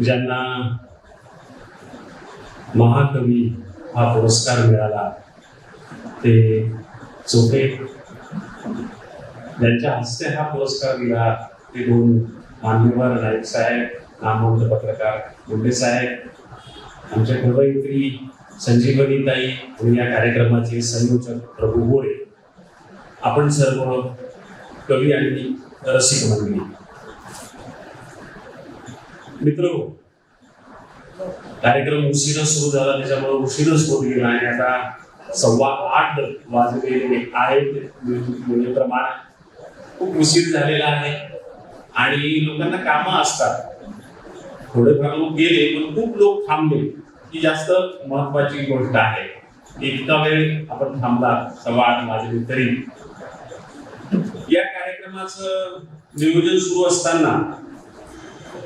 ज्यांना महाकवी हा पुरस्कार मिळाला ते चोपे ज्यांच्या हस्ते हा पुरस्कार दिला ते दोन मान्यवर नाईक साहेब नामवंत पत्रकार मुंडे साहेब आमच्या कवयित्री संजीवनी ताई आणि या कार्यक्रमाचे संयोजक प्रभू गोळे आपण सर्व कवी आणि रसिक मंडळी. मित्र हो. कार्यक्रम उशिरा सुरू झाला त्याच्यामुळे उशीरच होत गेला आणि आता सव्वा आठ वाजलेले आहेत. म्हणजे प्रमाण खूप उशीर झालेला आहे. आणि लोकांना कामं असतात. थोडेफार लोक गेले पण खूप लोक थांबले. ही जास्त महत्वाची गोष्ट आहे. इतका वेळ आपण थांबला सव्वा आठ वाजले तरी. या कार्यक्रमाचं नियोजन सुरू असताना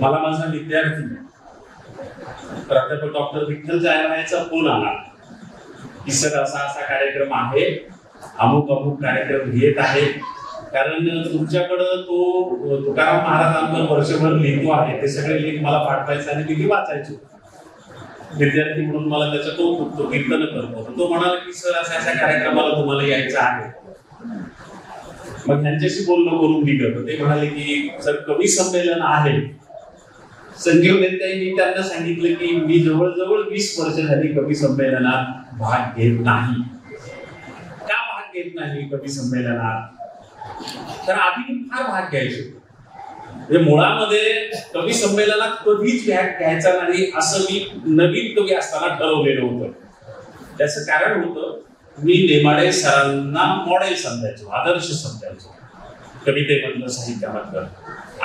मला माझा विद्यार्थी. प्राध्यापक डॉक्टर विठ्ठल जायला फोन आला. की सर असा असा कार्यक्रम आहे. अमुक अमुक कार्यक्रम घेत आहे. कारण तुमच्याकडं तो तुकाराम महाराजांवर वर्षभर लिहितो आहे. ते सगळे लेख मला पाठवायचे आणि मी वाचायचो. विद्यार्थी म्हणून मला त्याचा तो तो कीर्तन करतो तो म्हणाला की सर असा अशा कार्यक्रमाला तुम्हाला यायचं आहे. मग त्यांच्याशी बोलणं करून मी करतो. ते म्हणाले की सर कवी संमेलन आहे. संजीव नेत्यांनी त्यांना सांगितलं की मी जवळजवळ वीस वर्ष झाली कवी संमेलनात भाग घेत नाही. का भाग घेत नाही कवी संमेलनात? तर आधी मी फार भाग घ्यायचो. म्हणजे मुळामध्ये कवी संमेलनात कधीच भाग घ्यायचा नाही असं मी नवीन कवी असताना ठरवलेलं होतं. त्याचं कारण होतं मी नेमाडे सरांना मॉडेल समजायचो आदर्श समजायचो. कवितेमधलं साहित्यामधलं.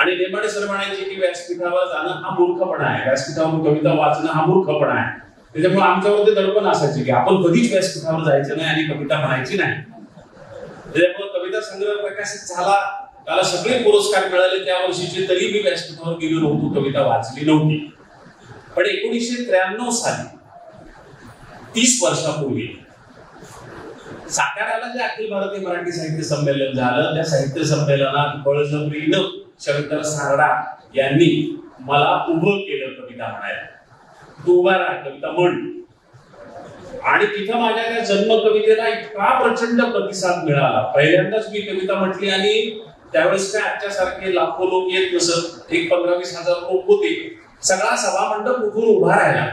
आणि नेमाडे सर म्हणायचे की व्यासपीठावर जाणं हा मूर्खपणा आहे. व्यासपीठावर कविता वाचणं हा मूर्खपणा आहे. त्याच्यामुळे आमच्यावर ते दडपण असायचे की आपण कधीच व्यासपीठावर जायचं नाही आणि कविता म्हणायची नाही. त्याच्यामुळे कविता संग्रह प्रकाशित झाला. त्याला सगळे पुरस्कार मिळाले. त्या वर्षीचे तरी मी व्यासपीठावर गेलो नव्हतो. कविता वाचली नव्हती. पण एकोणीसशे त्र्याण्णव साली तीस वर्षापूर्वी साताऱ्याला जे अखिल भारतीय मराठी साहित्य संमेलन झालं त्या साहित्य संमेलनात बळजबरीनं शंकर सारडा यांनी मला उभं केलं कविता म्हणायला. तू उभा राहा कविता म्हण. आणि तिथं माझ्या त्या जन्म कवितेला इतका प्रचंड प्रतिसाद मिळाला. पहिल्यांदाच मी कविता म्हटली आणि त्यावेळेस काय आजच्या सारखे लाखो लोक येत नसत. एक पंधरा वीस हजार लोक होते. सगळा सभामंडप उठून उभा राहिला.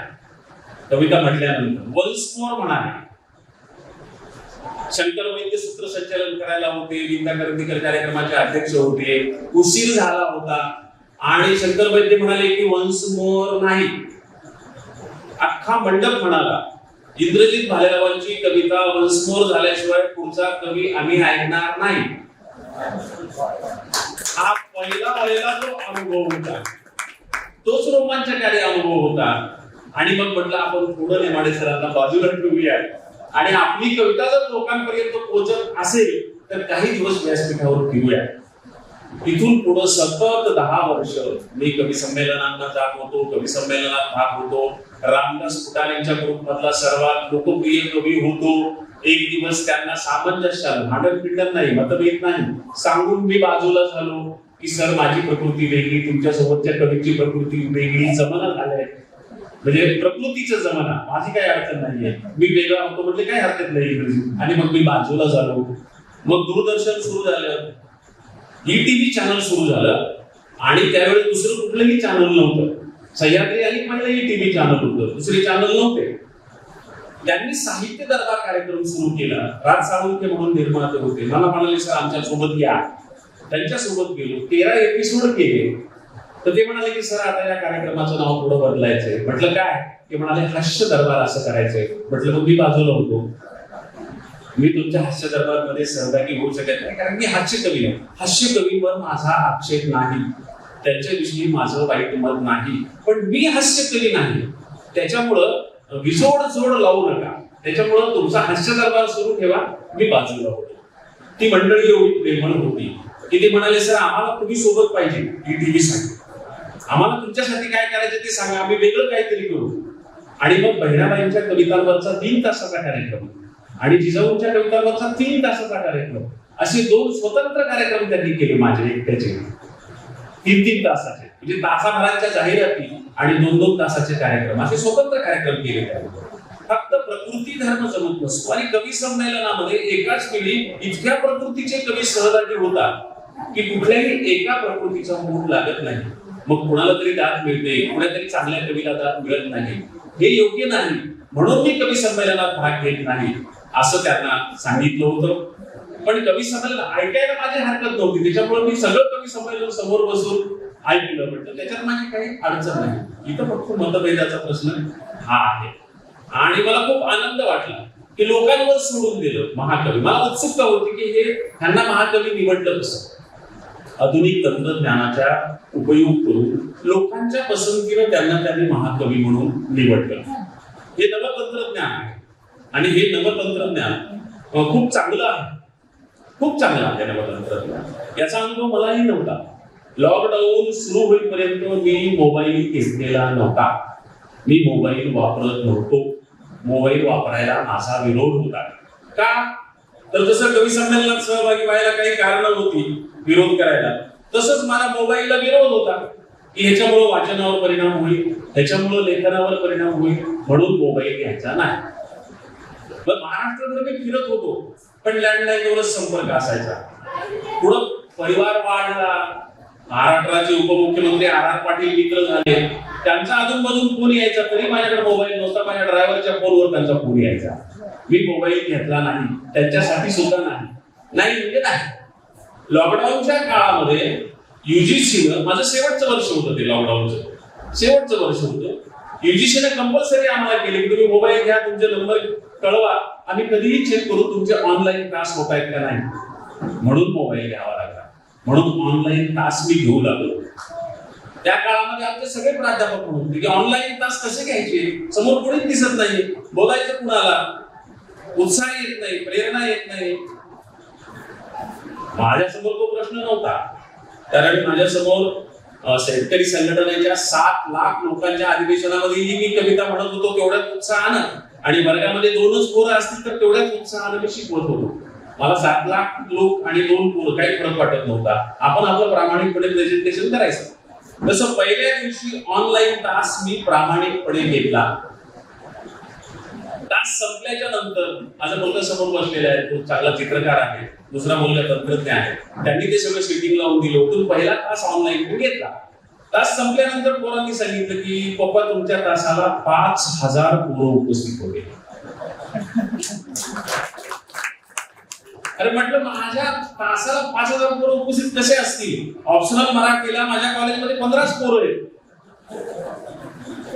कविता म्हटल्यानंतर वन्स मोर म्हणाले. शंकर वैद्य सूत्रसंचालन करायला होते विंदा करंदीकर कार्यक्रमाचे अध्यक्ष होते उशीर झाला होता. आणि शंकर वैद्य म्हणाले की वन्स मोर नाही. अख्खा मंडप म्हणाला. इंद्रजित भालेरावांची कविता वन्स मोर झाल्याशिवाय पुढचा कवी आम्ही ऐकणार नाही. हा पहिला पहिला जो अनुभव होता तोच रोमांचकारी अनुभव होता. आणि मग म्हटलं आपण पुढे नेमाडे सरांना बाजूला ठेवूया. आणि आपली कविता जर लोकांपर्यंत पोहोचत असेल तर काही दिवस व्यासपीठावर फिरूया. इथून पुढं सतत दहा वर्ष मी कवी संमेलनांना जात होतो कवी संमेलनात भाग होतो. रामदास फुटाणेंच्या ग्रुप मधला सर्वात लोकप्रिय कवी होतो. एक दिवस त्यांना सामंजस्य भांडण पिंडण नाही मतभेद नाही. सांगून मी बाजूला झालो की सर माझी प्रकृती वेगळी तुमच्या सोबतच्या कवीची प्रकृती वेगळी जमना झालाय म्हणजे प्रकृतीचा जमाना माझी काही अडचण नाहीये. मी वेगळा होतो म्हणजे काही हरकत नाही आणि मग मी बाजूला झालो. मग दूरदर्शन सुरू झालं. ई टीव्ही चॅनल सुरू झालं. आणि त्यावेळेस दुसरं कुठलंही चॅनल नव्हतं. सह्याद्री आणि पहिलं ई टीव्ही चॅनल होतं. दुसरे चॅनल नव्हते. त्यांनी साहित्य दरबार कार्यक्रम सुरू केला. राज साळुंके म्हणून निर्माते होते. मला म्हणाले सर आमच्यासोबत या. त्यांच्यासोबत गेलो. तेरा एपिसोड केले. तर ते म्हणाले की सर आता या कार्यक्रमाचं नाव थोडं बदलायचंय. म्हटलं काय? ते म्हणाले हास्य दरबार असं करायचंय. म्हटलं मग मी बाजूला होतो मी तुमच्या हास्य दरबारमध्ये सहभागी होऊ शकत नाही कारण मी हास्य कवी आहे. हास्य कवीवर माझा आक्षेप नाही. त्याच्याविषयी माझं वाईट मत नाही. पण मी हास्य कवी नाही. त्याच्यामुळं विजोड जोड लावू नका. त्याच्यामुळं तुमचा हास्य दरबार सुरू ठेवा. मी बाजूला होतो ती मंडळी एवढी प्रेमळ होती की ते म्हणाले सर आम्हाला तुम्ही सोबत पाहिजे? ही टीव्ही साठी. आम्हाला तुमच्यासाठी काय करायचं ते सांगा. आम्ही वेगळं काहीतरी करू. आणि मग बहिणाबाईंच्या कवितांवरचा तीन तासाचा कार्यक्रम. आणि जिजाऊंच्या कवितांवरचा तीन तासाचा कार्यक्रम. असे दोन स्वतंत्र कार्यक्रम त्यांनी केले माझे एकट्याचे. तीन तीन तासाचे. म्हणजे तासाभराच्या जाहिराती आणि दोन दोन तासाचे कार्यक्रम. असे स्वतंत्र कार्यक्रम केले फक्त प्रकृती धर्म जमत नसतो. आणि कवी संमेलनामध्ये एकाच वेळी इतक्या प्रकृतीचे कवी सहभागी होतात की कुठल्याही एका प्रकृतीचा मूड लागत नाही. मग कुणाला तरी दात मिळते कोणा तरी चांगल्या कवीला दात मिळत नाही. हे योग्य नाही. म्हणून मी कवी संमेलनात भाग घेत नाही असं त्यांना सांगितलं होतं. पण कवी संमेलन ऐकायला माझी हरकत नव्हती. त्याच्यामुळे मी सगळं कवी संमेलन समोर बसून ऐकलं. म्हटलं त्याच्यात माझी काही अडचण नाही. इथं फक्त मतभेदाचा प्रश्न हा आहे. आणि मला खूप आनंद वाटला की लोकांवर सोडून दिलं महाकवी. मला उत्सुकता होती की हे त्यांना महाकवी निवडलं कसं? आधुनिक तंत्रज्ञानाचा उपयोग करून लोकांच्या पसंतीनं त्यांना त्यांनी महाकवी म्हणून निवडलं. हे नवं तंत्रज्ञान आहे. आणि हे नवं तंत्रज्ञान खूप चांगलं आहे. खूप चांगलं आहे नवं तंत्रज्ञान याचा अनुभव मलाही नव्हता. लॉकडाऊन सुरू होईपर्यंत मी मोबाईल घेतलेला नव्हता. मी मोबाईल वापरत नव्हतो. मोबाईल वापरायला माझा विरोध होता. का? तर जसं कवी संमेलनात सहभागी व्हायला काही कारण होती विरोध करायला तसंच मला मोबाईलला विरोध होता की ह्याच्यामुळं वाचनावर परिणाम होईल ह्याच्यामुळं लेखनावर परिणाम होईल म्हणून मोबाईल घ्यायचा नाही. महाराष्ट्रभर मी फिरत होतो पण लँडलाईनवरच संपर्क असायचा. पुढं परिवार वाढला महाराष्ट्राचे उपमुख्यमंत्री आर आर पाटील मित्र झाले त्यांचा अजून मधून फोन यायचा तरी माझ्याकडे मोबाईल नव्हता माझ्या ड्रायव्हरच्या फोनवर त्यांचा फोन यायचा. मी मोबाईल घेतला नाही. त्यांच्यासाठी सुद्धा नाही. नाही म्हणजे नाही. लॉकडाऊनच्या काळामध्ये युजीसीनं माझं शेवटचं वर्ष होतं ते लॉकडाऊनचं शेवटचं वर्ष होतं. युजीसीनं कंपल्सरी आम्हाला केले की तुम्ही मोबाईल घ्या तुमचे नंबर कळवा. आम्ही कधीही चेक करू तुमचे ऑनलाईन क्लास होत आहेत का नाही. म्हणून मोबाईल घ्यावा लागला. म्हणून ऑनलाईन तास मी घेऊ लागलो. त्या काळामध्ये आमचे सगळे प्राध्यापक म्हणून होते की ऑनलाईन तास कसे घ्यायचे? समोर कोणीच दिसत नाही बोलायचं कुणाला? उत्साह येत नाही प्रेरणा येत नाही. माझ्यासमोर तो प्रश्न नव्हता. कारण माझ्यासमोर शेतकरी संघटनेच्या सात लाख लोकांच्या अधिवेशनामध्ये मी कविता म्हणत होतो तेवढ्याच उत्साहानं. आणि वर्गामध्ये दोनच पोरं असतील तर तेवढ्याच उत्साहानं मी शिकवत होतो मला सात लाख लोक आणि दोन पोरं काही फरक वाटत नव्हता. आपण आपलं प्रामाणिकपणे प्रेझेंटेशन करायचं. तसं पहिल्या दिवशी ऑनलाईन तास मी प्रामाणिकपणे घेतला. तास संपल्याच्या नंतर माझा मुलगा समोर बसलेला आहे तो चांगला चित्रकार आहे. दुसरा मुलगा तंत्रज्ञ आहे. त्यांनी ते सगळं सेटिंग लावून दिलं. होतं पहिला तास ऑनलाईन घेतला. तास संपल्यानंतर पोरांनी सांगितलं की पप्पा तुमच्या तासाला पाच हजार पोरं उपस्थित होते. अरे म्हटलं माझ्या तासाला पाच हजार पोरं उपस्थित कसे असतील? ऑप्शनल मराठीला माझ्या कॉलेजमध्ये पंधराच पोरं आहेत.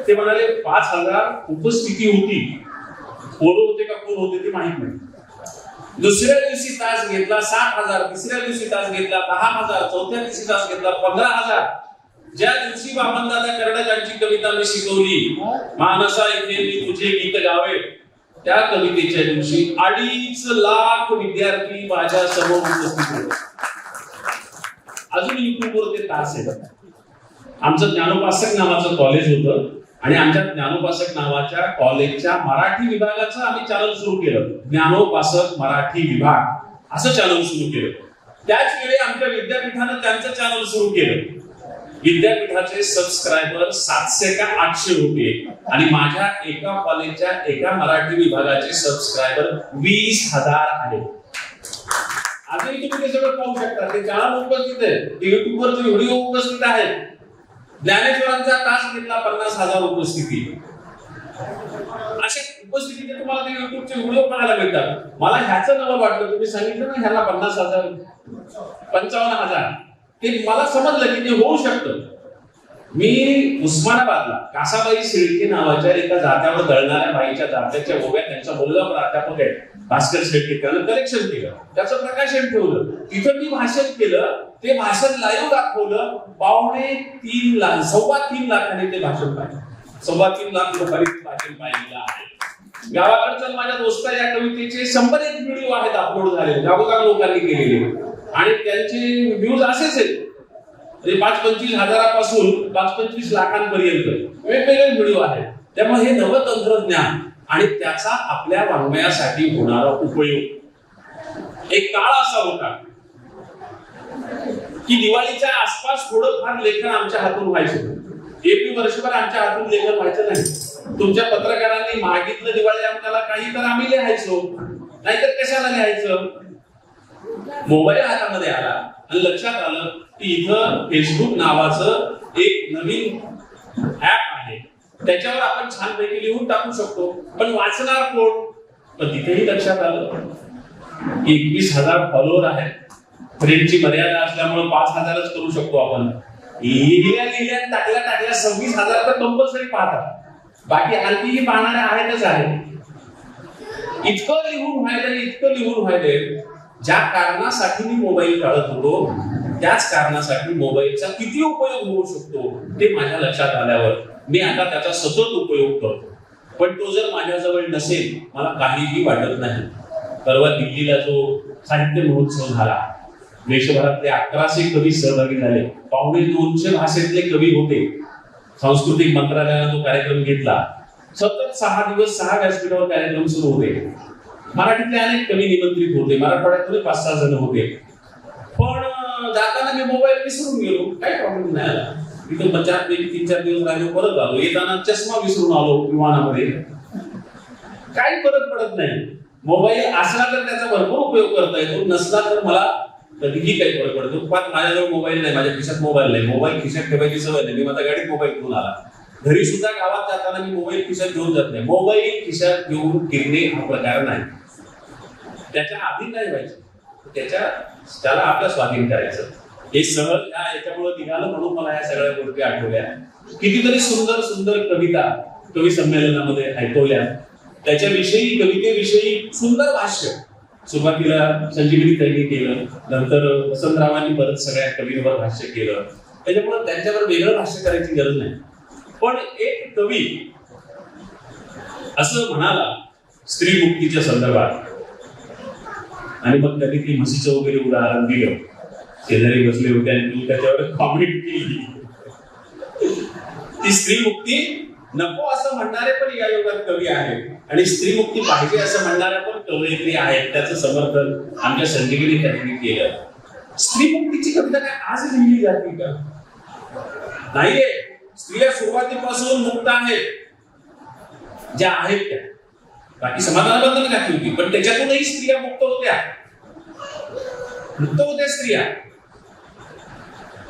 ते म्हणाले पाच हजार उपस्थिती होती. पोरं होते का कोण होते ते माहीत नाही. दुसऱ्या दिवशी तास घेतला सात हजार तिसऱ्या दिवशी तास घेतला दहा हजार चौथ्या दिवशी तास घेतला पंधरा हजार. ज्या दिवशी बामनदादा कर्डकांची कविता मी शिकवली मानसा इथे मी तुझे गीत गावे त्या कवितेच्या दिवशी अडीच लाख विद्यार्थी माझ्यासमोर उपस्थित होते. अजून युट्यूबवर ते तास आहेत आमचं ज्ञानोपासक नावाचं कॉलेज होतं. आणि आमच्या ज्ञानोपासक नावाच्या कॉलेजच्या मराठी विभागाचं आम्ही चॅनल सुरू केलं. ज्ञानोपासक मराठी विभाग असं चॅनल सुरू केलं. त्याच वेळी आमच्या विद्यापीठानं त्यांचं चॅनल सुरू केलं. विद्यापीठाचे सबस्क्रायबर सातशे का आठशे होते. आणि माझ्या एका कॉलेजच्या एका मराठी विभागाचे सबस्क्रायबर वीस हजार आहेत. आजही तुम्ही ते सगळं पाहू शकता. ते चॅनल उपस्थित आहे युट्यूबवर व्हिडिओ उपस्थित आहेत. ज्ञानेश्वरांचा तास घेतला पन्नास हजार उपस्थिती. असे उपस्थितीचे तुम्हाला ते युट्यूबचे व्हिडिओ पाहायला मिळतात. मला ह्याचं नवं वाटलं तुम्ही सांगितलं ना ह्याला पन्नास हजार पंचावन्न हजार. ते मला समजलं की ते होऊ शकतं. मी उस्मानाबादला कासाबाई शेळके नावाच्या एका जात्यावर दळणाऱ्या बाईच्या जात्याच्या ओव्या त्यांचा मुलगा प्राध्यापक आहे भास्कर शेळके त्यानं कलेक्शन केलं. त्याचं प्रकाशन ठेवलं. तिथं मी भाषण केलं. ते भाषण लाईव्ह दाखवलं. पावणे तीन लाख सव्वा तीन लाखाने ते भाषण पाहिजे सव्वा तीन लाख लोकांनी भाषण पाहिलेलं आहे. गावाकडच्या माझ्या दोस्ता या कवितेचे शंभर एक व्हिडिओ आहेत अपलोड झाले जागोजाग लोकांनी केलेले. आणि त्यांचे व्ह्यूज असेच आहेत. म्हणजे पाच पंचवीस हजारापासून पाच पंचवीस लाखांपर्यंत. वेगवेगळे व्हिडिओ आहेत. त्यामुळे हे नवं तंत्रज्ञान आणि त्याचा आपल्या वाङ्मयासाठी होणारा उपयोग. एक काळ असा होता की दिवाळीच्या आसपास थोडंफार लेखन आमच्या हातून व्हायचं एपी वर्षभर आमच्या हातून लेखन व्हायचं नाही. तुमच्या पत्रकारांनी मागितलं दिवाळी अंकाला काही तर आम्ही लिहायचो. नाहीतर कशाला लिहायचं? मोबाईल हातामध्ये आला आणि लक्षात आलं की इथं फेसबुक नावाचं एक नवीन ऍप आहे. त्याच्यावर आपण छानपैकी लिहून टाकू शकतो. पण वाचणार कोण? पण तिथेही लक्षात आलं. एकवीस हजार फॉलोअर आहेत. फ्रेंडची मर्यादा असल्यामुळे पाच हजारच करू शकतो आपण. लिहिल्या लिहिल्या टाकल्या टाकल्या सव्वीस हजार तर कंपल्सरी पाहतात. बाकी आणखीही पाहणारे आहेतच आहे. इतकं लिहून व्हायलंय इतकं लिहून व्हायलंय. ज्या कारणासाठी मी मोबाईल काढत होतो त्याच कारणासाठी मोबाईलचा किती उपयोग होऊ शकतो ते माझ्या लक्षात आल्यावर मी आता त्याचा सतत उपयोग करतो. पण तो जर माझ्याजवळ नसेल मला काहीही वाटत नाही. परवा दिल्लीला जो साहित्य महोत्सव झाला देशभरातले अकराशे कवी सहभागी झाले. पावणे दोनशे भाषेतले कवी होते. सांस्कृतिक मंत्रालयानं तो कार्यक्रम घेतला सतत सहा दिवस सहा व्यासपीठावर कार्यक्रम सुरू होते. मराठीतले अनेक कवी निमंत्रित होते. मराठवाड्यातले पाच सहा जण होते. पण जाताना मी मोबाईल विसरून गेलो. काही प्रॉब्लेम नाही आला. इथं चार पैकी तीन चार दिवस राहिले परत आलो. येताना चष्मा विसरून आलो विमानामध्ये. काही फरक पडत नाही. मोबाईल असला तर त्याचा भरपूर उपयोग करता येतो. नसला तर मला कधीही काही फरक पडतो पण माझ्याजवळ मोबाईल नाही. माझ्या खिशात मोबाईल नाही. मोबाईल खिशात ठेवायची सवय नाही. मी माझ्या गाडीत मोबाईल घेऊन आला. घरी सुद्धा गावात जाताना मी मोबाईल खिशात घेऊन जात नाही. मोबाईल खिशात घेऊन फिरणे हा प्रकार नाही. त्याच्या आधी काय व्हायचं. त्याच्या त्याला आपलं स्वाधीन करायचं. हे सहज या याच्यामुळे निघालं म्हणून मला या सगळ्या गोष्टी आठवल्या. कितीतरी सुंदर सुंदर कविता कवी संमेलनामध्ये ऐकवल्या. त्याच्याविषयी कवितेविषयी सुंदर भाष्य सुरुवातीला संजीवनी त्यांनी केलं. नंतर वसंतरावांनी परत सगळ्या कवींवर भाष्य केलं. त्याच्यामुळे त्यांच्यावर वेगळं भाष्य करायची गरज नाही. पण एक कवी असं म्हणाला स्त्री मुक्तीच्या संदर्भात आणि मग त्यांनी ती म्हशीचं वगैरे उदाहरण दिलं. शेजारी बसले होते आणि मी त्याच्यावर कॉमेंट केली. ती स्त्री मुक्ती नको असं म्हणणारे पण या युगात कवी आहेत. आणि स्त्री मुक्ती पाहिजे असं म्हणणाऱ्या पण कवयित्री आहेत. त्याचं समर्थन आमच्या संजीवनी त्यांनी केलं. स्त्री मुक्तीची कविता काय आज लिहिली जाते का? नाहीये. स्त्रिया सुरुवातीपासून मुक्त आहेत. ज्या आहेत त्या. बाकी समाधानाबद्दल घातली होती पण त्याच्यातूनही स्त्रिया मुक्त होत्या. मुक्त होत्या स्त्रिया.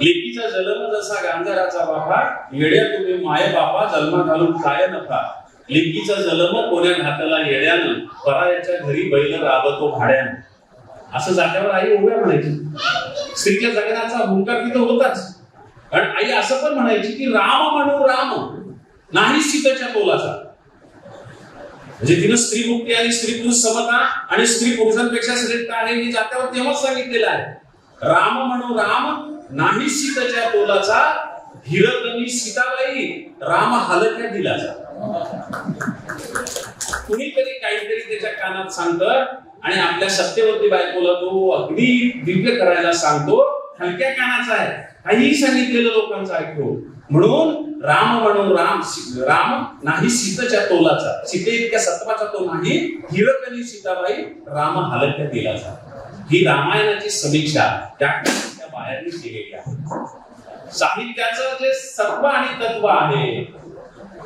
लेकीचा जन्म जसा गांधाराचा बापा येड्या तुम्ही माय बापा जन्मा घालून काय नका. लेकीचा जन्म कोण्या घातला येड्यानं परायाच्या घरी बैल राबतो भाड्यानं. असं जात्यावर आई उभ्या म्हणायची. स्त्रीच्या जगण्याचा हुंकार तिथं होताच. आणि आई असं पण म्हणायची की राम म्हणू राम नाही सीतेच्या तोलाचा म्हणजे तिनं स्त्री मुक्ती आणि स्त्री पुरुष समता आणि स्त्री पुरुषांपेक्षा श्रेष्ठ आहे हे जात्यावर तेव्हाच सांगितलेलं आहे. राम म्हणू राम नाही सीतेच्या तोलाचा हिरकनी सीताबाई राम हलक्या दिलाचा. कुणीतरी काहीतरी त्याच्या कानात सांगत आणि आपल्या सत्तेवरती बायकोला तो अगदी दिव्य करायला सांगतो हलक्या कानाचा आहे. काहीही सांगितलेलं लोकांचा ऐकतो म्हणून राम म्हणून राम सी- राम नाही सीतेच्या तोलाचा. सीते इतक्या सत्वाचा तो नाही. हिरकणी सीताबाई राम हलक्या दिलाचा ही रामायणाची समीक्षा त्या त्या बाहेरनी केलेली आहे. साहित्याचं जे सत्व आणि तत्व आहे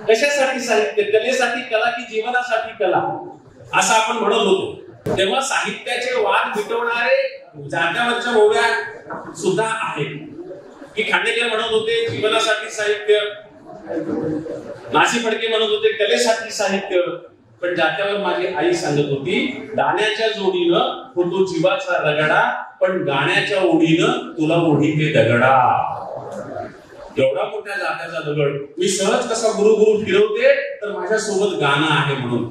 कशासाठी साहित्य? कलेसाठी कला की जीवनासाठी कला? असं आपण म्हणत होतो. तेव्हा साहित्याचे वाद मिटवणारे जात्यावरच्या ओव्या सुद्धा आहेत. की खांडेकर म्हणत होते जीवनासाठी साहित्य. नासी फडके म्हणत होते कलेसाठी साहित्य. पण जात्यावर माझी आई सांगत होती दाण्याच्या जोडीनं होतो जीवाचा रगडा पण गाण्याच्या ओढीनं तुला ओढी ते दगडा. एवढा मोठ्या जात्याचा दगड. मी सहज कसा गुरु गुरु फिरवते तर माझ्या सोबत गाणं आहे म्हणून.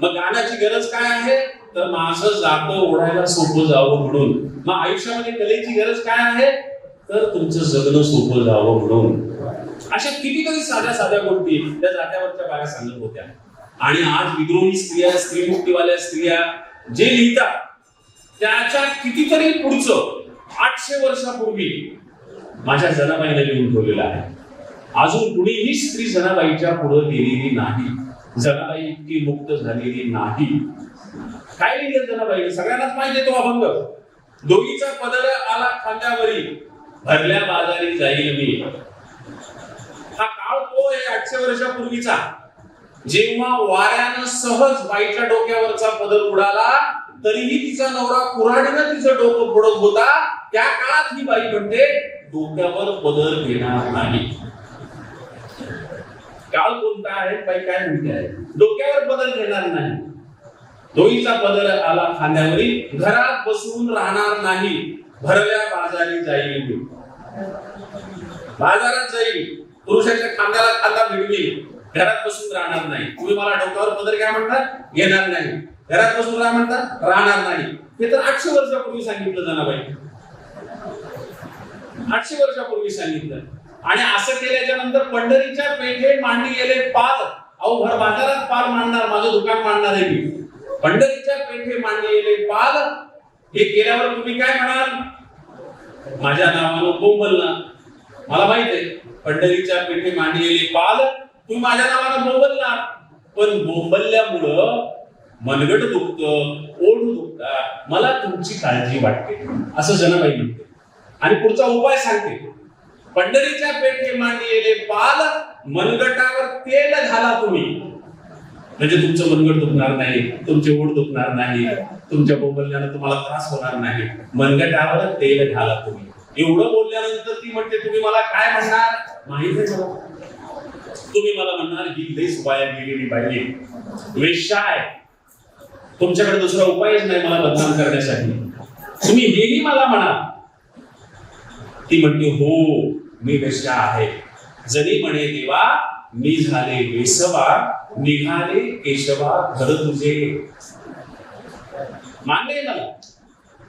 मग गाण्याची गरज काय आहे? तर माझं जातं ओढायला सोपं जावं म्हणून. मग आयुष्यामध्ये कलेची गरज काय आहे? तर तुमचं जगणं सोपं जावं म्हणून. अशा कितीतरी साध्या साध्या गोष्टी त्या जात्यावरच्या बाया सांगत होत्या. आणि आज विद्रोही स्त्रिया स्त्री मुक्तीवाल्या स्त्रिया जे लिहितात त्याच्या कितीतरी पुढचं आठशे वर्षापूर्वी माझ्या जनाबाईने लिहून ठेवलेलं आहे. अजून कुणीही स्त्री जनाबाईच्या पुढे गेलेली नाही. जनाबाई इतकी मुक्त झालेली नाही. काय लिहिलं जनाबाई सगळ्यांनाच माहिती आहे तो अभंग. दोघीचा पदर आला खांद्यावरी. भरल्या बाजारी जाईल मी. हा काळ तो आहे आठशे वर्षापूर्वीचा. जेव्हा वाऱ्यानं सहज बाईच्या डोक्यावरचा पदर उडाला तरीही तिचा नवरा कुऱ्हाडीनं तिचं डोकं फोडत होता. त्या काळात ही बाई म्हणते डोक्यावर पदर घेणार नाही. काळ कोणता आहे? बाई काय म्हणते? आहे डोक्यावर पदर घेणार नाही. दोईचा पदर आला खांद्यावरील. घरात बसून राहणार नाही. भरल्या बाजारी जाईल. बाजारात जाईल. पुरुषाच्या खांद्याला खांदा भिडवी घरात बसून राहणार नाही. तुम्ही मला डोक्यावर पदर काय म्हणतात घेणार नाही. घरात बसून राहा म्हणतात राहणार नाही. हे तर आठशे वर्षापूर्वी सांगितलं जनाबाई. आठशे वर्षापूर्वी सांगितलं. आणि असं केल्याच्यानंतर पंढरीच्या पेठे मांडली गेले पाल. अहो भर बाजारात पाल मांडणार माझं दुकान मांडणार आहे मी. पंढरीच्या पेठे मांडले गेले पाल. हे केल्यावर तुम्ही काय म्हणाल? माझ्या नावानं बोंबलणार मला माहीत आहे पंढरीच्या पेठे मांडलेली पाल तुम्ही माझ्या नावानं बोंबलणार पण बोंबलल्यामुळं मनगट दुखत ओढ दुखतात मला तुमची काळजी वाटते असं जनाबाई म्हणते. आणि पुढचा उपाय सांगते. पंढरीच्या पेठे मांडलेले पाल मनगटावर तेल घाला तुम्ही. म्हणजे तुमचं मनगट दुखणार नाही तुमचे ओढ दुखणार नाही तुमच्या बोंबलल्यानं तुम्हाला त्रास होणार नाही. मनगटावर तेल घाला तुम्ही. एवढं बोलल्यानंतर ती म्हणते तुम्ही मला काय म्हणणार? माहीत आहे तुम्ही मला म्हणणार ही लई वाया गेलेली पाहिजे वेश्या आहे तुमच्याकडे दुसरा उपायच नाही मला बदनाम करण्यासाठी. तुम्ही हेही मला म्हणा. ती म्हणते हो मी वेश्या आहे. जरी म्हणे देवा मी झाले वेसवा निघाले केशवा घर तुझे मान्य मला.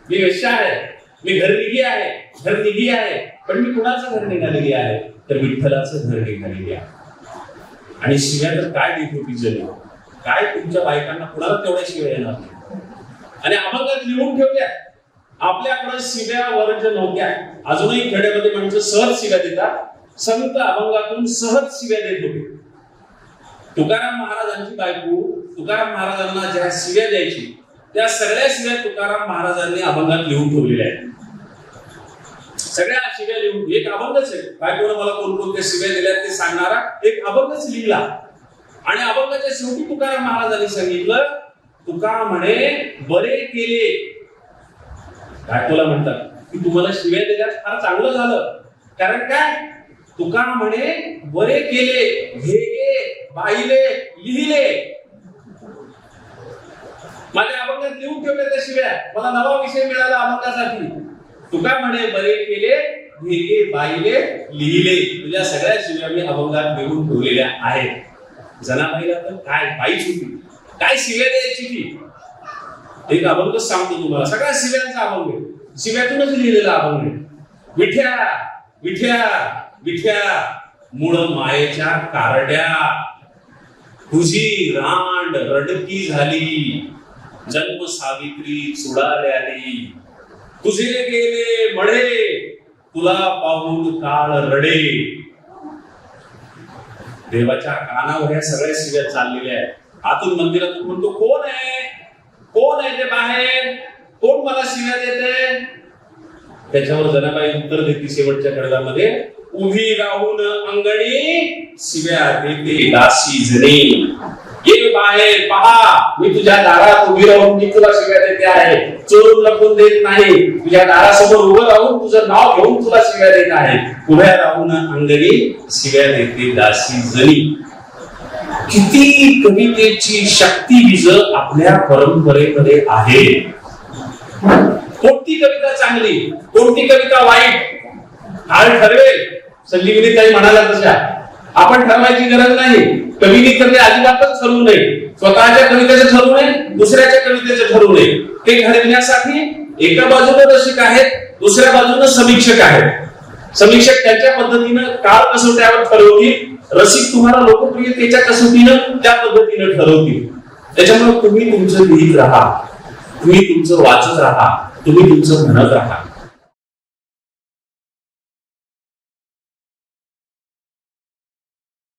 मी वेश्या आहे. मी घर निघी आहे. घर निघी आहे. पण मी कुणाचं घर निघालेली आहे? तर विठ्ठलाचं घर निघालेली आहे. आणि शिव्या तर काय देतो ती जरी? काय तुमच्या बायकांना कुणाला तेवढ्या शिव्या येणार आणि अभंगात लिहून ठेवल्या? आपल्याकडे शिव्या वर्ज नव्हत्या अजूनही खेड्यामध्ये म्हणजे सहज शिव्या देतात. संत अभंगातून सहज शिव्या देत होते. तुकाराम महाराजांची बायको तुकाराम महाराजांना ज्या शिव्या द्यायची त्या सगळ्या शिव्या तुकाराम महाराजांनी अभंगात लिहून ठेवलेल्या आहेत. सगळ्या शिव्या लिहून एक अभंगच आहे. बायकोनं मला कोणकोणत्या शिव्या दिल्या ते सांगणारा एक अभंगच लिहिला. आणि अभंगाच्या शेवटी तुकाराम महाराजांनी सांगितलं तुका म्हणे बरे केले. बायकोला म्हणतात की तुम्हाला शिव्या दिल्या फार चांगलं झालं. कारण काय? तुका म्हणे बरे केले घेगे पाहिले लिहिले. माझ्या अभंगात लिहून ठेवले त्या शिव्या. मला नवा विषय मिळाला अभंगासाठी. तुका म्हणे बरे केले घेगे पाहिले लिहिले. म्हणजे तुझ्या सगळ्या शिव्या मी अभंगात लिहून ठेवलेल्या आहेत. जनाबाईला तर काय बाईच होती? काय शिव्या द्यायची ती? एक अभंगच सांगतो तुम्हाला. सगळ्या शिव्यांचा अभंग आहे. शिव्यातूनच लिहिलेला अभंग आहे. विठ्या विठ्या विठ्या मूळ मायेच्या कारड्या. तुझी रांड रडकी झाली. जन्म सावित्री चुडाल्याली तुझे गेले मळे तुला पाहून काळ रडे. देवाच्या कानावर ह्या सगळ्या शिव्या चाललेल्या आहेत. आतून मंदिरात म्हणतो कोण आहे? कोण आहे ते बाहेर? कोण मला शिव्या देते त्याच्यावर जनाबाई उत्तर देते शेवटच्या कडव्यामध्ये उभी राहून अंगणी शिव्या देते. दासी जणी ये बाहेर पहा. मी तुझ्या दारात उभी राहून मी तुला शिव्या देते आहे. चोरून लपून देत नाही. तुझ्या दारासमोर उभं राहून तुझं नाव घेऊन तुला शिव्या देत आहे. उभ्या राहून अंगणी शिव्या देते दासी जणी किती कवितेची शक्ती बीज आपल्या परंपरेमध्ये आहे. कोणती कविता चांगली? कोणती कविता वाईट? काल ठरवेल. संजीवनी ताई म्हणाला तशा. आपण ठरवायची गरज नाही. कवीनी तर अजिबातच ठरवू नये. स्वतःच्या कवितेचं ठरवू नये दुसऱ्याच्या कवितेचं ठरवू नये. ते घडविण्यासाठी एका बाजूला रसिक आहेत दुसऱ्या बाजूने समीक्षक आहेत. समीक्षक त्यांच्या पद्धतीनं काळ कसोट्यावर ठरवतील रसिक तुम्हाला लोकप्रियतेच्या कसोटीनं त्या पद्धतीनं ठरवतील. त्याच्यामुळे तुम्ही तुमचं लिहित राहा. तुम्ही तुमचं वाचत राहा. तुम्ही तुमचं म्हणत राहा.